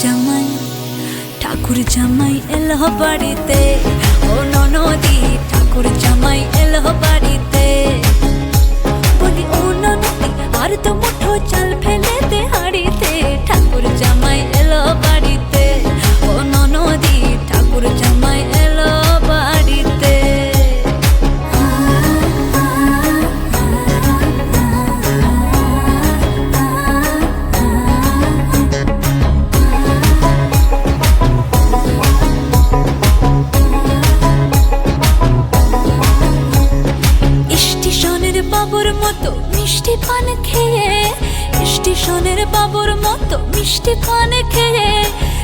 জামাই ঠাকুর জামাই এলো বাড়িতে। ও ননদি ঠাকুর জামাই এলো মতো মিষ্টি পান খেয়ে স্টেশনের বাবুর মতো মিষ্টি পান খেয়ে,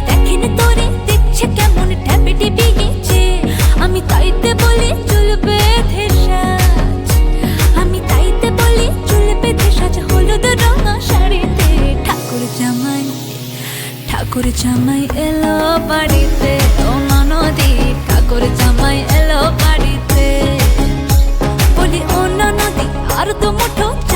দেখেন তোরে দেখছে কেমন ট্যাপে টিপে গেছে। আমি তাইতে বলি চুল বেঁধে আমি তাইতে বলি চুল বেঁধে সাজ, হলুদ রঙা শাড়িতে। ঠাকুর জামাই ঠাকুর জামাই এলো বাড়িতে ও আর তো মুঠো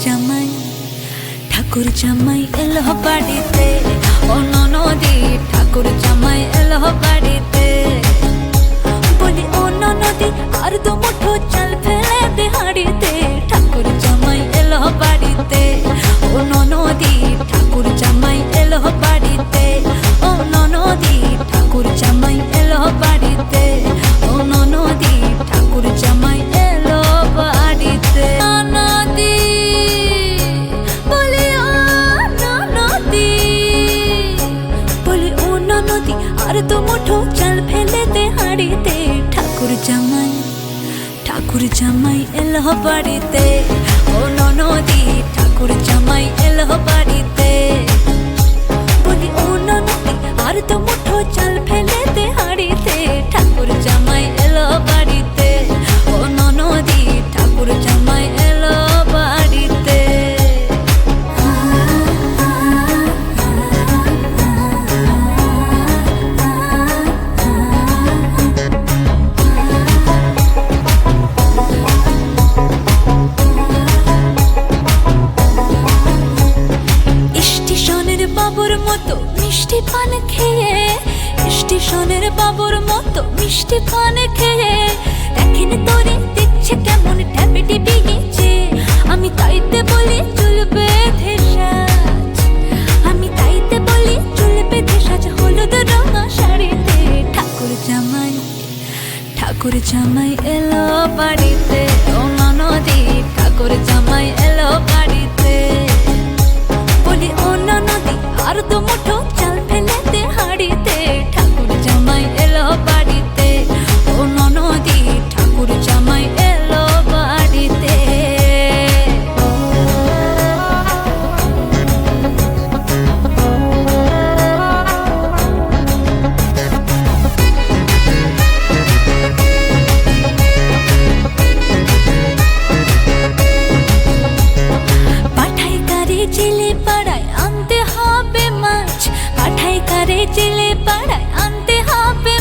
জামাই ঠাকুর জামাই এলো বাড়িতে ও ননদি ঠাকুর জামাই এলো বাড়িতে ঠাকুর জামাই এলো বাড়িতে। পান খেয়ে স্টেশনের বাবুর মতো মিষ্টি পান খেয়ে। দেখেন তোরে, দেখছে কেমন ট্যাপে টিপে গেছে। আমি তাইতে বলি চুল বেঁধে সাজ আমি তাইতে বলি চুল বেঁধে হলুদ রঙা শাড়িতে ঠাকুর জামাই ঠাকুর জামাই এলো বাড়িতে।